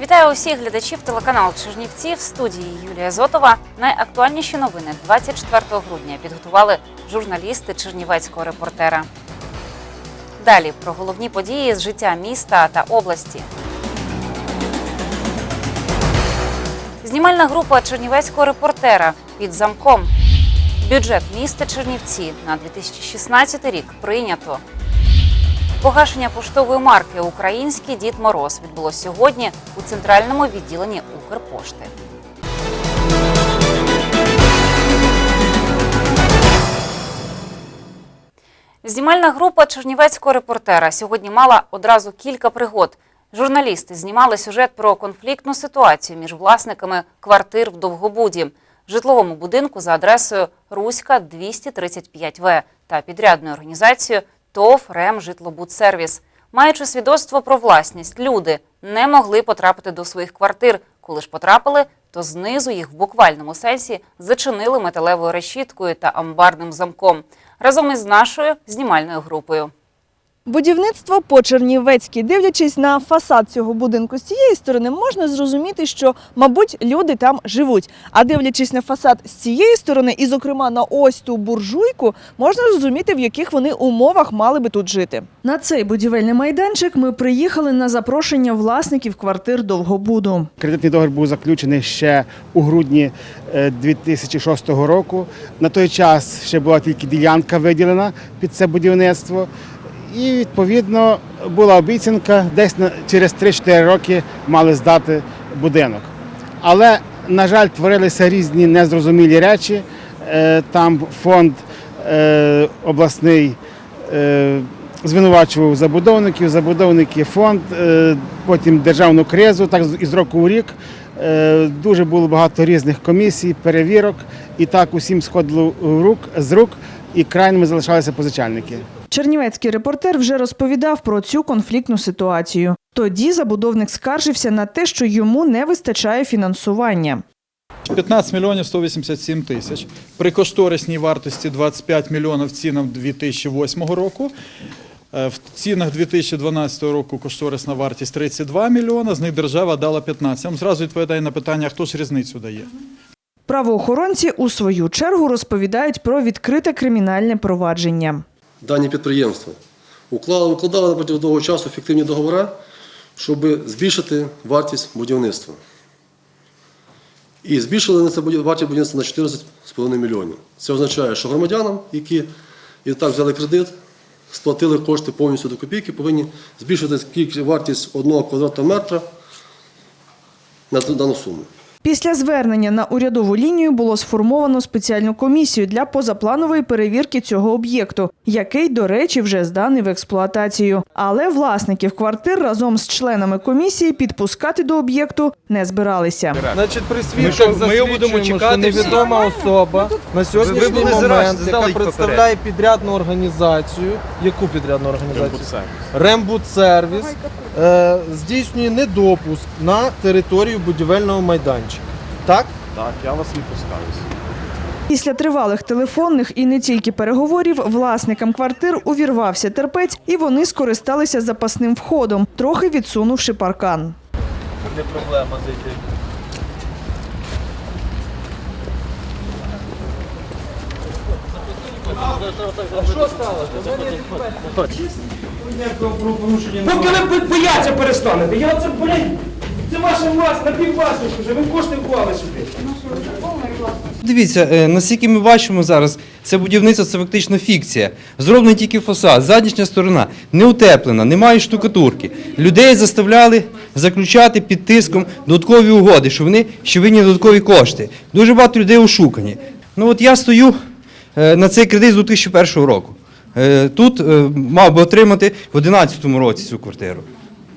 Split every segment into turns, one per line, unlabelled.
Вітаю усіх глядачів телеканалу Чернівці в студії Юлія Зотова. Найактуальніші новини 24 грудня підготували журналісти Чернівецького репортера. Далі про головні події з життя міста та області. Знімальна група Чернівецького репортера під замком. Бюджет міста Чернівці на 2016 рік прийнято. Погашення поштової марки Український Дід Мороз відбулося сьогодні у центральному відділенні Укрпошти. Знімальна група чернівецького репортера сьогодні мала одразу кілька пригод. Журналісти знімали сюжет про конфліктну ситуацію між власниками квартир в Довгобуді, житловому будинку за адресою Руська 235В та підрядною організацією ТОВ РЕМ Житлобудсервіс. Маючи свідоцтво про власність, люди не могли потрапити до своїх квартир. Коли ж потрапили, то знизу їх в буквальному сенсі зачинили металевою решіткою та амбарним замком разом із нашою знімальною групою.
Будівництво по Чернівецькій, дивлячись на фасад цього будинку з цієї сторони, можна зрозуміти, що, мабуть, люди там живуть. А дивлячись на фасад з цієї сторони, і, зокрема, на ось ту буржуйку, можна зрозуміти, в яких вони умовах мали би тут жити. На цей будівельний майданчик ми приїхали на запрошення власників квартир Довгобуду.
Кредитний договір був заключений ще у грудні е, 2006 року. На той час ще була тільки ділянка виділена під це будівництво. І відповідно була обіцянка, десь через 3-4 роки мали здати будинок. Але, на жаль, творилися різні незрозумілі речі. Е, Там фонд е, обласний е, звинувачував забудовників, забудовники фонд, потім державну кризу, так із року у рік. Дуже було багато різних комісій, перевірок, і так усім сходило в з рук, і крайними залишалися позичальники.
Чернівецький репортер вже розповідав про цю конфліктну ситуацію. Тоді забудовник скаржився на те, що йому не вистачає фінансування.
15 мільйонів 187 тисяч. При кошторисній вартості 25 мільйонів цінам 2008 року. Е, В цінах 2012 року кошторисна вартість 32 мільйона, з них держава дала 15. Я вам зразу відповідаю на питання, хто ж різницю дає.
Правоохоронці у свою чергу розповідають про відкрите кримінальне провадження.
Дані підприємства. Уклали, укладали протягом довгого часу фіктивні договори, щоб збільшити вартість будівництва. І збільшили на це вартість будівництва на 14,5 мільйонів. Це означає, що громадянам, які і так взяли кредит, сплатили кошти повністю до копійки, повинні збільшити вартість одного квадратного метра на дану суму.
Після звернення на урядову лінію було сформовано спеціальну комісію для позапланової перевірки цього об'єкту, який, до речі, вже зданий в експлуатацію. Але власників квартир разом з членами комісії підпускати до об'єкту не збиралися.
Значить, при
Ми
свідках
ми
засвідчуємо,
будемо
що
чекати
невідома особа на сьогоднішній момент, яка представляє підрядну організацію. Яку підрядну організацію? Рембудсервіс здійснює недопуск на територію будівельного майданчика. Так?
Так, я вас відпускаюся.
Після тривалих телефонних і не тільки переговорів власникам квартир увірвався терпець, і вони скористалися запасним входом, трохи відсунувши паркан.
Не проблема зайти.
Поки ви бояться перестанете, я це, блядь, це ваша власть, напіввласність вже, ви кошти вклали сюди.
Дивіться, е, наскільки ми бачимо зараз, це будівництво це фактично фікція. Зроблений тільки фасад, заднішня сторона не утеплена, немає штукатурки. Людей заставляли заключати під тиском додаткові угоди, що вони що винні додаткові кошти. Дуже багато людей ошукані. Ну от я стою е, на цей кредит з 2001 року. Е, Тут е, мав би отримати в 2011 році цю квартиру.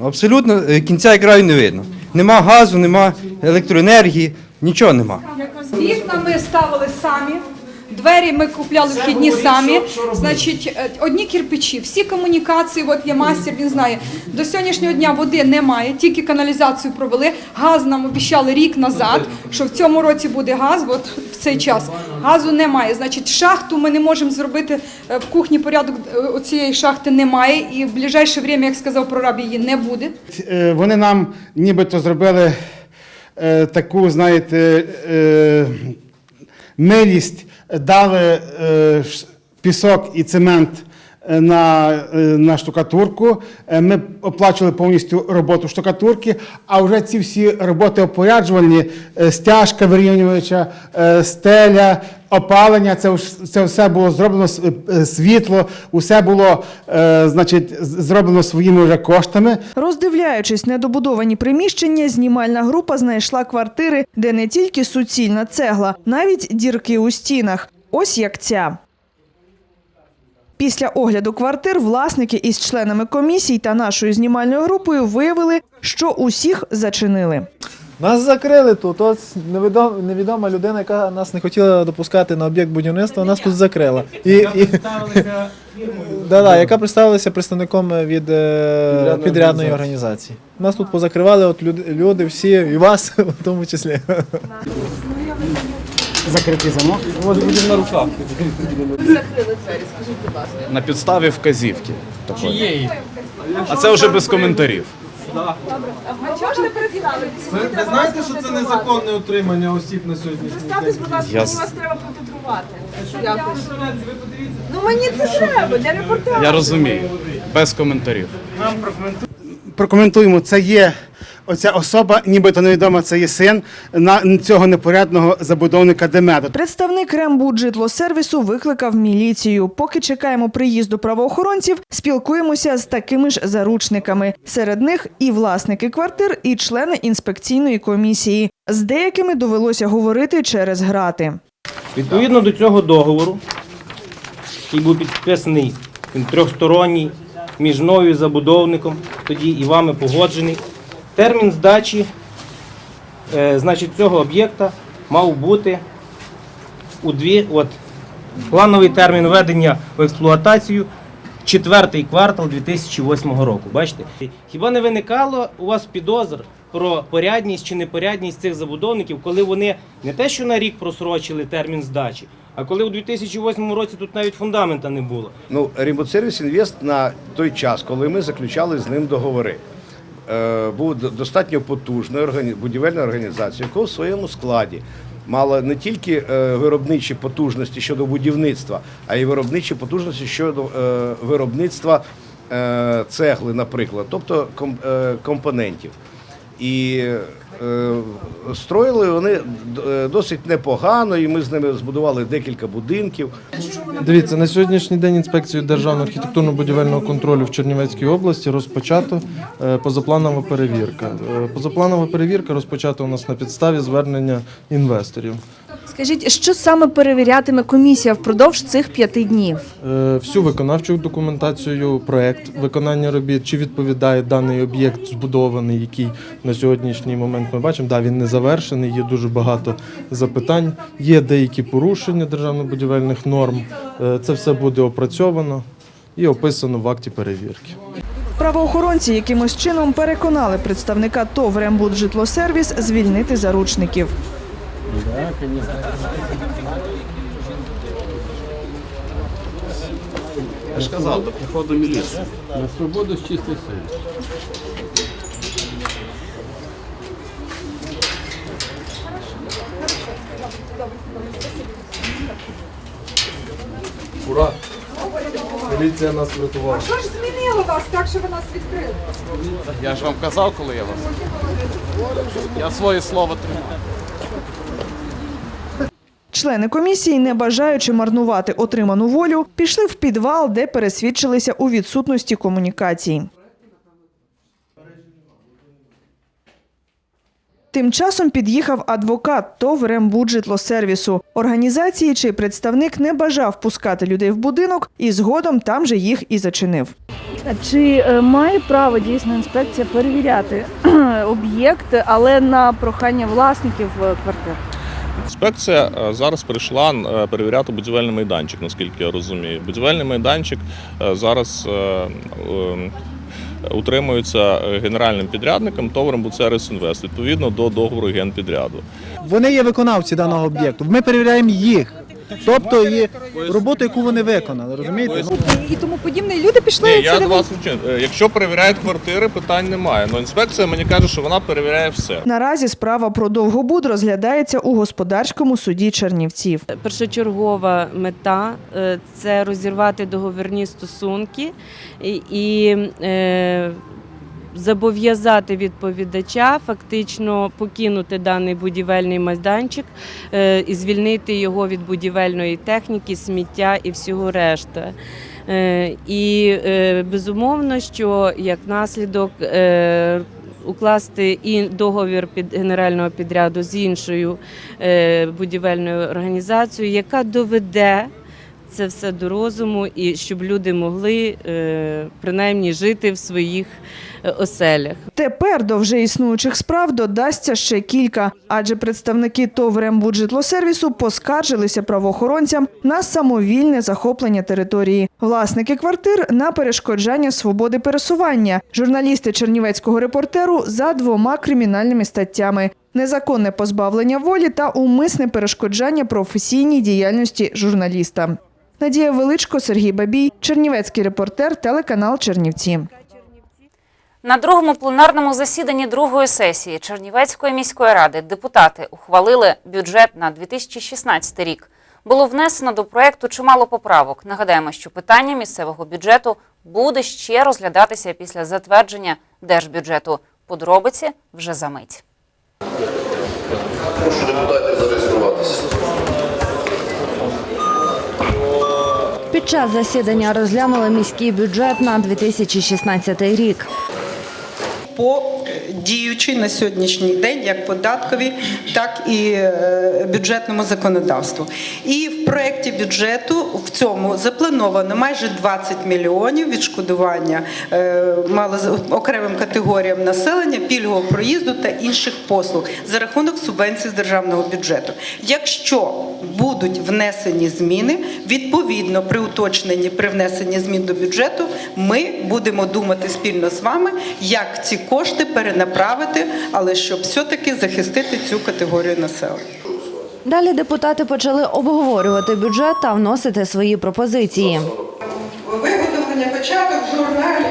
Абсолютно е, кінця і краю не видно. Нема газу, нема електроенергії, нічого нема.
Вікна ми ставили самі, Двері ми купляли вхідні самі. Значить, е, одні кирпичі, всі комунікації. От є мастер, він знає. До сьогоднішнього дня води немає, тільки каналізацію провели. Газ нам обіцяли рік назад, що в цьому році буде газ. От в цей час газу немає. Значить, шахту ми не можемо зробити е, в кухні. Порядок е, цієї шахти немає, і в ближайше время, як сказав прораб, її не буде.
Е, Вони нам нібито зробили е, таку, знаєте, е, милість, дали е, пісок і цемент на, е, на штукатурку. Е, Ми оплачували повністю роботу штукатурки, а вже ці всі роботи опоряджувальні, е, стяжка вирівнювача, е, стеля, опалення, це, це все було зроблено е, світло, усе було е, значить, зроблено своїми вже коштами.
Роздивляючись недобудовані приміщення, знімальна група знайшла квартири, де не тільки суцільна цегла, навіть дірки у стінах. Ось як ця. Після огляду квартир власники із членами комісій та нашою знімальною групою виявили, що усіх зачинили.
Нас закрили тут. Ось невідома, невідома людина, яка нас не хотіла допускати на об'єкт будівництва, нас тут закрила. І, і... да, да, яка представилася представником від е, підрядної, організації. Нас тут позакривали от люди, люди всі, і вас в тому числі.
Закритий замок.
На руках. На підставі вказівки. Чиєї? А це вже без коментарів.
Ви, ви знаєте, що це незаконне утримання осіб на сьогоднішній день?
Я, з-
треба протитрувати. Ну мені це треба для репортажу.
я розумію. Без коментарів.
Прокоментуємо, це є оця особа, нібито невідома, це є син на цього непорядного забудовника Демеда.
Представник Рембуджитлосервісу викликав міліцію. Поки чекаємо приїзду правоохоронців, спілкуємося з такими ж заручниками. Серед них і власники квартир, і члени інспекційної комісії. З деякими довелося говорити через грати.
Відповідно до цього договору, який був підписаний він трьохсторонній між мною і забудовником, тоді і вами погоджений, термін здачі е, значить, цього об'єкта мав бути у дві, от, плановий термін введення в експлуатацію четвертий квартал 2008 року. Бачите? Хіба не виникало у вас підозр про порядність чи непорядність цих забудовників, коли вони не те, що на рік просрочили термін здачі, а коли у 2008 році тут навіть фундамента не було.
Ну, Рембудсервіс Інвест на той час, коли ми заключали з ним договори, був достатньо потужною будівельною організацією, яка в своєму складі мала не тільки е, виробничі потужності щодо будівництва, а й виробничі потужності щодо е, виробництва е, цегли, наприклад, тобто е, компонентів. І е, строїли вони е, досить непогано, і ми з ними збудували декілька будинків.
Дивіться, на сьогоднішній день інспекцію державного архітектурно-будівельного контролю в Чернівецькій області розпочато е, позапланова перевірка. Е, Позапланова перевірка розпочата у нас на підставі звернення інвесторів.
Скажіть, що саме перевірятиме комісія впродовж цих п'яти днів?
Е, Всю виконавчу документацію, проект виконання робіт, чи відповідає даний об'єкт збудований, який на сьогоднішній момент ми бачимо. Да, він не завершений, є дуже багато запитань, є деякі порушення державно-будівельних норм. Е, Це все буде опрацьовано і описано в акті перевірки.
Правоохоронці якимось чином переконали представника ТОВ «Рембуджитлосервіс» звільнити заручників.
Я ж казав, до приходу міліції.
На свободу Ура! Поліція нас врятувала.
Що ж змінило вас так, що ви нас відкрили?
Я ж вам казав, коли я вас. Я своє слово тримаю.
Члени комісії, не бажаючи марнувати отриману волю, пішли в підвал, де пересвідчилися у відсутності комунікацій. Тим часом під'їхав адвокат ТОВ «Рембуджитлосервісу» організації, чий представник не бажав пускати людей в будинок і згодом там же їх і зачинив.
Чи е, має право дійсно інспекція перевіряти об'єкт, але на прохання власників е, квартир?
Інспекція е, зараз прийшла е, перевіряти будівельний майданчик, наскільки я розумію. Будівельний майданчик е, зараз утримується генеральним підрядником товаром Буцерес Інвест відповідно до договору генпідряду.
Вони є виконавці даного об'єкту. Ми перевіряємо їх. Тобто і роботу, яку вони виконали, розумієте? Ну,
і тому подібне. І люди пішли
Ні, я до вас вчу. Е, Якщо перевіряють квартири, питань немає. Але інспекція мені каже, що вона перевіряє все.
Наразі справа про довгобуд розглядається у господарському суді Чернівців.
Першочергова мета е, це розірвати договірні стосунки і, і е, зобов'язати відповідача фактично покинути даний будівельний майданчик е, і звільнити його від будівельної техніки, сміття і всього решта. Е, І е, безумовно, що як наслідок укласти і договір під генерального підряду з іншою будівельною організацією, яка доведе це все до розуму, і щоб люди могли принаймні жити в своїх оселях.
Тепер до вже існуючих справ додасться ще кілька, адже представники ТОВ «Рембуджитлосервісу» поскаржилися правоохоронцям на самовільне захоплення території. Власники квартир на перешкоджання свободи пересування. Журналісти чернівецького репортеру за двома кримінальними статтями. Незаконне позбавлення волі та умисне перешкоджання професійній діяльності журналіста. Надія Величко, Сергій Бабій, Чернівецький репортер, телеканал Чернівці.
На другому пленарному засіданні другої сесії Чернівецької міської ради депутати ухвалили бюджет на 2016 рік. Було внесено до проекту чимало поправок. Нагадаємо, що питання місцевого бюджету буде ще розглядатися після затвердження держбюджету. Подробиці вже за мить.
Прошу депутатів зареєструватися.
Під час засідання розглянули міський бюджет на 2016 рік.
По діючій на сьогоднішній день як податковій, так і е, бюджетному законодавству. І в проєкті бюджету в цьому заплановано майже 20 мільйонів відшкодування е, окремим категоріям населення, пільгового проїзду та інших послуг за рахунок субвенцій з державного бюджету. Якщо будуть внесені зміни, відповідно при уточненні при внесенні змін до бюджету, ми будемо думати спільно з вами, як ці кошти перенаправити, але щоб все-таки захистити цю категорію населення.
Далі депутати почали обговорювати бюджет та вносити свої пропозиції.
Виготовлення початок журналі.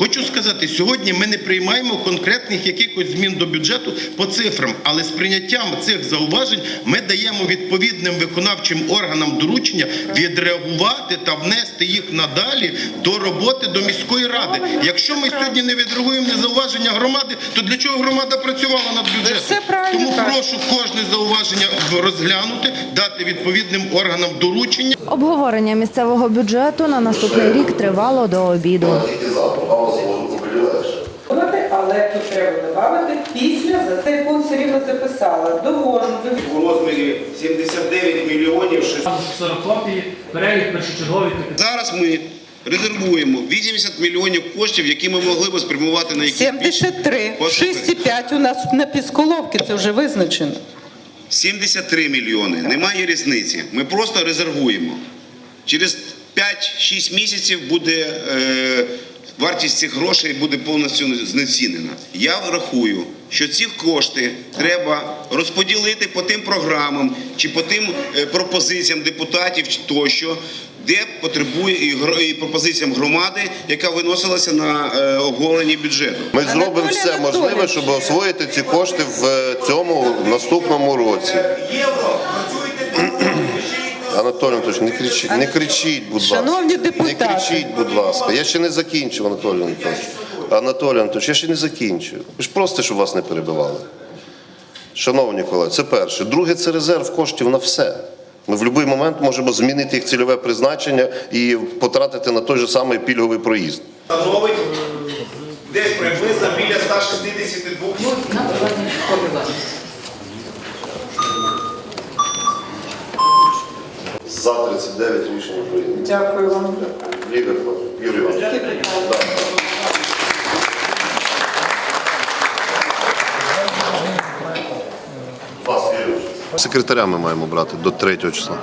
Хочу сказати, сьогодні ми не приймаємо конкретних якихось змін до бюджету по цифрам, але з прийняттям цих зауважень ми даємо відповідним виконавчим органам доручення відреагувати та внести їх надалі до роботи до міської ради. Якщо ми сьогодні не відреагуємо на зауваження громади, то для чого громада працювала над бюджетом? Тому прошу кожне зауваження розглянути, дати відповідним органам доручення.
Обговорення місцевого бюджету на наступний рік тривало до обіду.
Але тут треба додати після за цей записала. Довожу до
У розмірі 79 мільйонів 600.
перелік першочергових
Зараз ми резервуємо 80 мільйонів коштів, які ми могли би спрямувати на якісь
73, 6,5 у нас на підсколовки, це вже визначено.
73 мільйони. Немає різниці. Ми просто резервуємо. Через 5-6 місяців буде е, вартість цих грошей буде повністю знецінена. Я рахую, що ці кошти треба розподілити по тим програмам чи по тим е, пропозиціям депутатів тощо. Де потребує і, пропозиціям громади, яка виносилася на е, обговоренні бюджету.
Ми зробимо все можливе, щоб освоїти ці кошти в е, цьому наступному році. Анатолій Анатолійович, не кричіть, не кричіть, будь ласка.
Шановні
Не кричіть, будь ласка. Я ще не закінчив, Анатолій Анатолійович. Анатолій Анатолійович, я ще не закінчив. Ви ж просто, щоб вас не перебивали. Шановні колеги, це перше. Друге, це резерв коштів на все. Ми в будь-який момент можемо змінити їх цільове призначення і потратити на той же самий пільговий проїзд.
Становить десь приблизно біля 162
За 39 рішення прийнято.
Дякую вам.
Лідер Юрій Іванович. Секретаря ми маємо брати до 3 числа.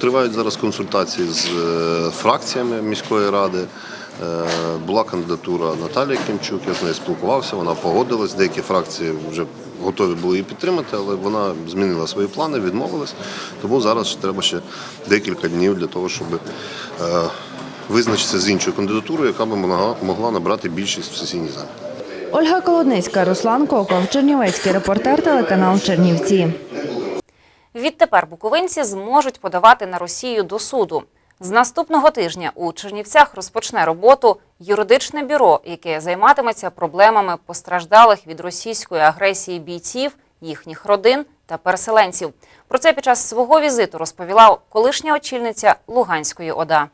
Тривають зараз консультації з е, фракціями міської ради. Е, Була кандидатура Наталії Кімчук, я з нею спілкувався, вона погодилась. Деякі фракції вже готові були її підтримати, але вона змінила свої плани, відмовилась. Тому зараз треба ще декілька днів для того, щоб е, визначитися з іншою кандидатурою, яка би могла- могла набрати більшість в сесійній залі.
Ольга Колодницька, Руслан Коков, Чернівецький репортер, телеканал Чернівці.
Відтепер буковинці зможуть подавати на Росію до суду. З наступного тижня у Чернівцях розпочне роботу юридичне бюро, яке займатиметься проблемами постраждалих від російської агресії бійців, їхніх родин та переселенців. Про це під час свого візиту розповіла колишня очільниця Луганської ОДА.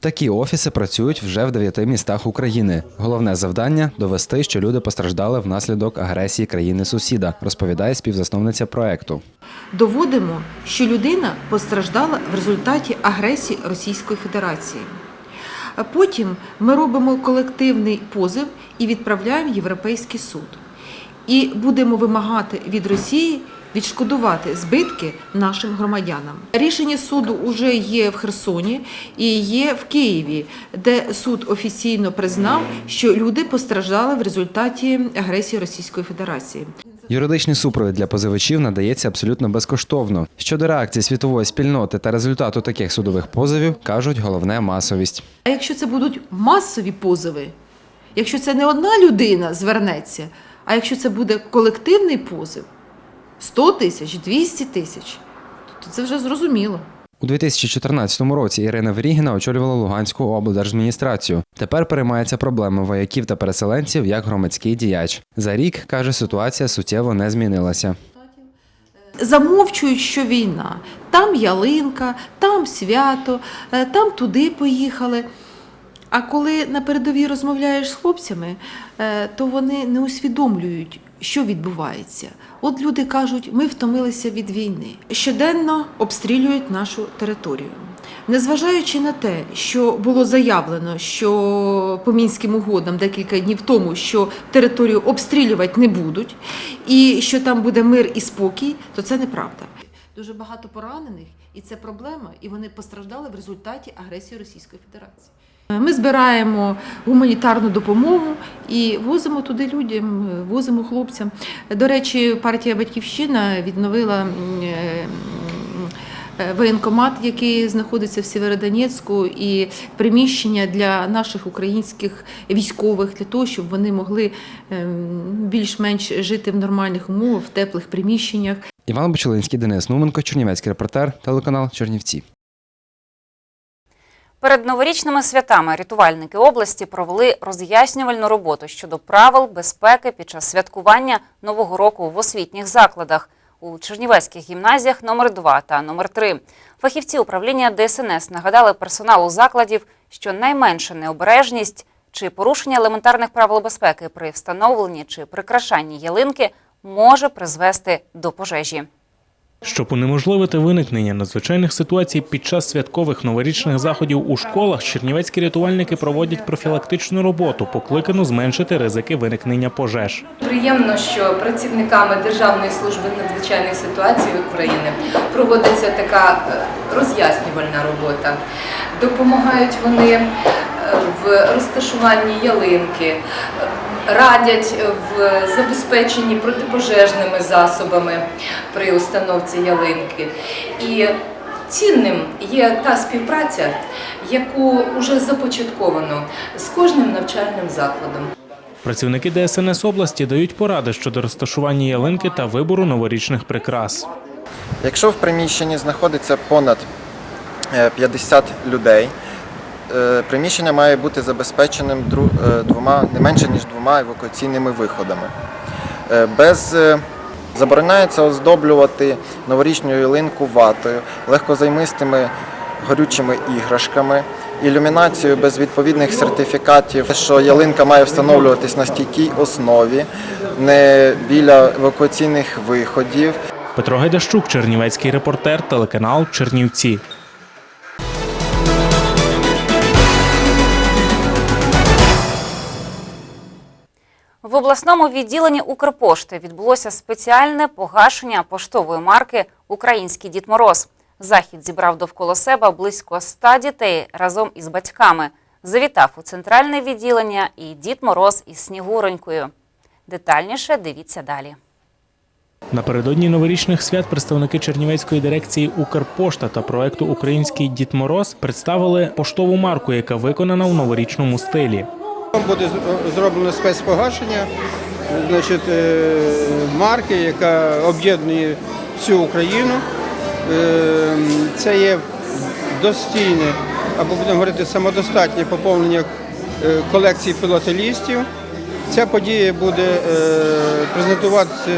Такі офіси працюють вже в дев'яти містах України. Головне завдання довести, що люди постраждали внаслідок агресії країни-сусіда, розповідає співзасновниця проекту.
доводимо, що людина постраждала в результаті агресії Російської Федерації. Потім ми робимо колективний позов і відправляємо в Європейський суд. І будемо вимагати від Росії відшкодувати збитки нашим громадянам. Рішення суду вже є в Херсоні і є в Києві, де суд офіційно признав, що люди постраждали в результаті агресії Російської Федерації.
Юридичний супровід для позивачів надається абсолютно безкоштовно. Щодо реакції світової спільноти та результату таких судових позовів, кажуть, головне масовість.
А якщо це будуть масові позови, якщо це не одна людина звернеться, а якщо це буде колективний позов 100 тисяч, 200 тисяч, то це вже зрозуміло.
У 2014 році Ірина Верігіна очолювала Луганську облдержадміністрацію. Тепер переймається проблеми вояків та переселенців як громадський діяч. За рік каже, ситуація суттєво не змінилася.
Замовчують, що війна. Там ялинка, там свято, е, там туди поїхали. А коли на передовій розмовляєш з хлопцями, е, то вони не усвідомлюють, що відбувається. От люди кажуть, ми втомилися від війни. Щоденно обстрілюють нашу територію. Незважаючи на те, що було заявлено, що по мінським угодам декілька днів тому, що територію обстрілювати не будуть, і що там буде мир і спокій, то це неправда. Дуже багато поранених, і це проблема, і вони постраждали в результаті агресії Російської Федерації. Ми збираємо гуманітарну допомогу і возимо туди людям, возимо хлопцям. До речі, партія Батьківщина відновила е, воєнкомат, який знаходиться в Сєвєродонецьку, і приміщення для наших українських військових для того, щоб вони могли ем, більш-менш жити в нормальних умовах, в теплих приміщеннях.
Іван Бочелинський, Денис Нуменко, Чернівецький репортер, телеканал Чернівці.
Перед новорічними святами рятувальники області провели роз'яснювальну роботу щодо правил безпеки під час святкування Нового року в освітніх закладах у Чернівецьких гімназіях номер 2 та номер 3 Фахівці управління ДСНС нагадали персоналу закладів, що найменша необережність чи порушення елементарних правил безпеки при встановленні чи прикрашанні ялинки може призвести до пожежі.
Щоб унеможливити виникнення надзвичайних ситуацій під час святкових новорічних заходів у школах, чернівецькі рятувальники проводять профілактичну роботу, покликану зменшити ризики виникнення пожеж.
Приємно, що працівниками Державної служби надзвичайних ситуацій України проводиться така е, роз'яснювальна робота. Допомагають вони е, в розташуванні ялинки, радять в забезпеченні протипожежними засобами при установці ялинки. І цінним є та співпраця, яку вже започатковано з кожним навчальним закладом.
Працівники ДСНС області дають поради щодо розташування ялинки та вибору новорічних прикрас.
Якщо в приміщенні знаходиться понад е, 50 людей, е, приміщення має бути забезпеченим е, двома не менше ніж двома евакуаційними виходами. Е, Без е, забороняється оздоблювати новорічну ялинку ватою, легкозаймистими горючими іграшками, ілюмінацією без відповідних сертифікатів, що ялинка має встановлюватись на стійкій основі, не біля евакуаційних виходів.
Петро Гайдащук, Чернівецький репортер, телеканал Чернівці.
В обласному відділенні Укрпошти відбулося спеціальне погашення поштової марки Український Дід Мороз. Захід зібрав довкола себе близько ста дітей разом із батьками. Завітав у центральне відділення і Дід Мороз із Снігуронькою. Детальніше дивіться далі.
Напередодні новорічних свят представники Чернівецької дирекції Укрпошта та проекту Український Дід Мороз представили поштову марку, яка виконана в новорічному стилі.
Буде зроблено спецпогашення значить, е, марки, яка об'єднує всю Україну. Е, Це є достійне, або будемо говорити, самодостатнє поповнення е, колекції філателістів. Ця подія буде презентуватися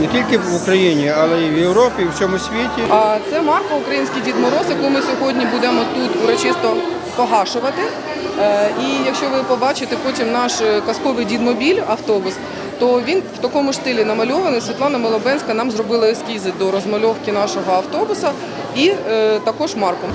не тільки в Україні, але й в Європі, і в всьому світі.
А це марка Український Дід Мороз, яку ми сьогодні будемо тут урочисто погашувати. Е, І якщо ви побачите потім наш е, казковий дідмобіль автобус, то він в такому ж стилі намальований. Світлана Малобенська нам зробила ескізи до розмальовки нашого автобуса і е, також марку.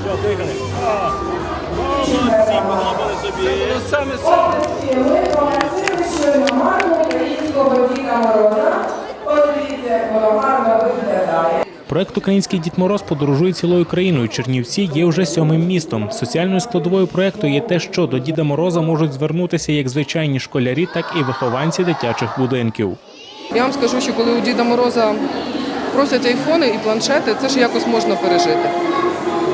Проект Український Дід Мороз подорожує цілою країною. Чернівці є вже сьомим містом. Соціальною складовою проекту є те, що до Діда Мороза можуть звернутися як звичайні школярі, так і вихованці дитячих будинків.
Я вам скажу, що коли у Діда Мороза просять айфони і планшети, це ж якось можна пережити.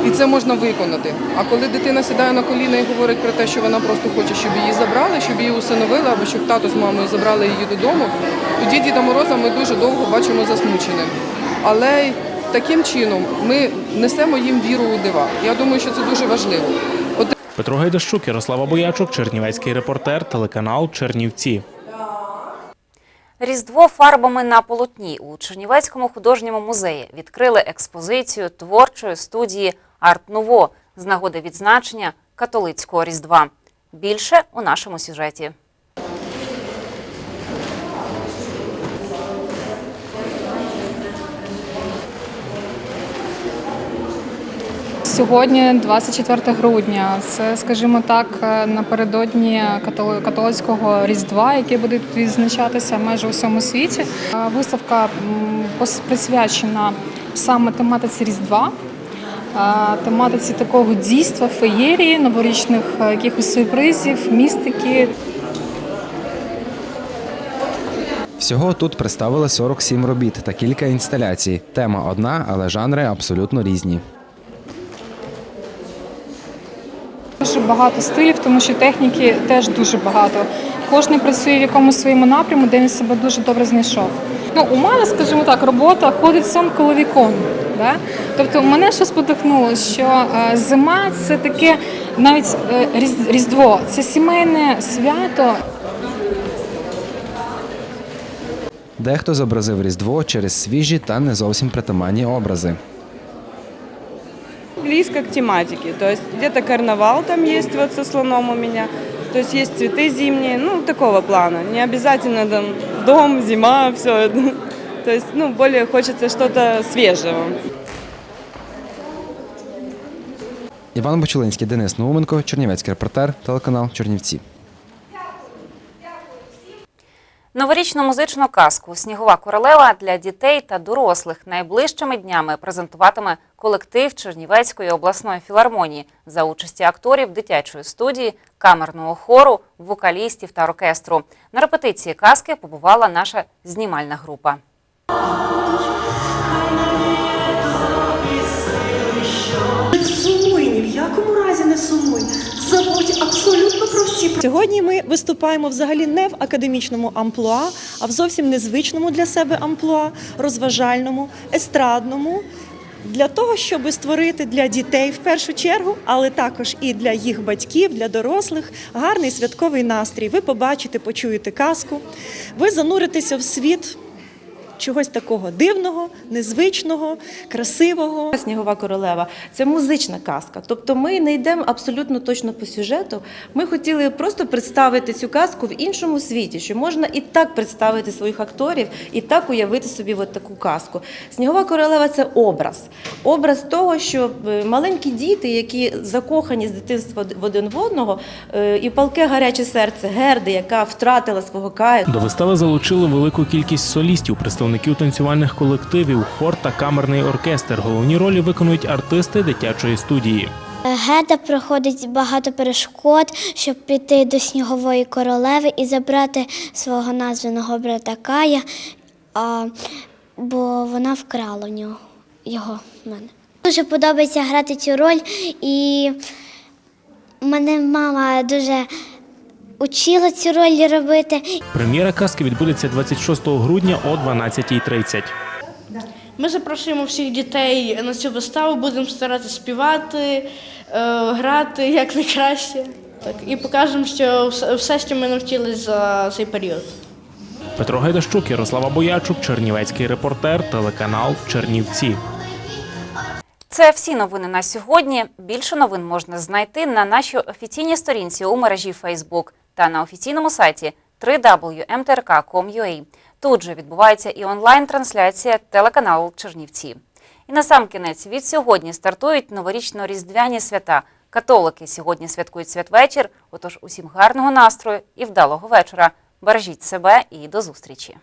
І це можна виконати. А коли дитина сідає на коліна і говорить про те, що вона просто хоче, щоб її забрали, щоб її усиновили, або щоб тато з мамою забрали її додому, тоді Діда Мороза ми дуже довго бачимо засмученим. Але таким чином ми несемо їм віру у дива. Я думаю, що це дуже важливо. От
Петро Гайдащук, Ярослава Боячук, Чернівецький репортер, телеканал Чернівці.
Різдво фарбами на полотні у Чернівецькому художньому музеї відкрили експозицію творчої студії Арт Нуво з нагоди відзначення католицького різдва. Більше у нашому сюжеті.
Сьогодні 24 грудня. Це, скажімо так, е, напередодні католи- католицького різдва, яке буде відзначатися майже у всьому світі. Е, Виставка присвячена саме тематиці різдва. е, Тематиці такого дійства, феєрії, новорічних якихось сюрпризів, містики.
Всього тут представили 47 робіт та кілька інсталяцій. Тема одна, але жанри абсолютно різні.
Багато стилів, тому що техніки теж дуже багато. Кожен працює в якомусь своєму напряму, де він себе дуже добре знайшов. Ну, у мене, скажімо так, робота ходить сам коло вікон. Да? Тобто мене що сподихнуло, що е, зима це таке навіть е, Різдво, це сімейне свято.
Дехто зобразив Різдво через свіжі та не зовсім притаманні образи.
Близко к тематике. То есть где-то карнавал там есть вот со слоном у меня. То есть есть цветы зимние, ну, такого плана. Не обязательно там дом, зима, все это. То есть, ну, более хочется что-то свежего.
Іван Бочулинський, Денис Науменко, Чернівецький репортер, телеканал Чернівці.
Новорічну музичну казку Снігова королева для дітей та дорослих найближчими днями презентуватиме колектив Чернівецької обласної філармонії за участі акторів дитячої студії, камерного хору, вокалістів та оркестру. На репетиції казки побувала наша знімальна група.
Не сумуй, ні в якому разі не сумуй. Забудь абсолютно про всі.
Сьогодні ми виступаємо взагалі не в академічному амплуа, а в зовсім незвичному для себе амплуа, розважальному, естрадному. Для того, щоб створити для дітей в першу чергу, але також і для їх батьків, для дорослих гарний святковий настрій. Ви побачите, почуєте казку, ви зануритеся в світ чогось такого дивного, незвичного, красивого.
Снігова королева це музична казка. Тобто ми не йдемо абсолютно точно по сюжету. Ми хотіли просто представити цю казку в іншому світі, що можна і так представити своїх акторів, і так уявити собі от таку казку. Снігова королева це образ. Образ того, що е, маленькі діти, які закохані з дитинства в один в одного, е, і палке гаряче серце Герди, яка втратила свого кая.
До вистави залучили велику кількість солістів, представників танцювальних колективів, хор та камерний оркестр. Головні ролі виконують артисти дитячої студії.
Геда проходить багато перешкод, щоб піти до снігової королеви і забрати свого названого брата Кая, бо вона вкрала нього його мене. Дуже подобається грати цю роль, і мене мама дуже учила цю роль робити.
Прем'єра казки відбудеться 26 грудня о 12.30.
Ми запрошуємо всіх дітей на цю виставу, будемо старатися співати, е, грати як найкраще. Так, і покажемо, що все- що ми навчились за цей період.
Петро Гайдащук, Ярослава Боячук, Чернівецький репортер, телеканал Чернівці.
Це всі новини на сьогодні. Більше новин можна знайти на нашій офіційній сторінці у мережі Facebook та на офіційному сайті www.mtrk.com.ua. Тут же відбувається і онлайн-трансляція телеканалу Чернівці. І на сам кінець від сьогодні стартують новорічно-різдвяні свята. Католики сьогодні святкують святвечір. Отож, усім гарного настрою і вдалого вечора. Бережіть себе і до зустрічі.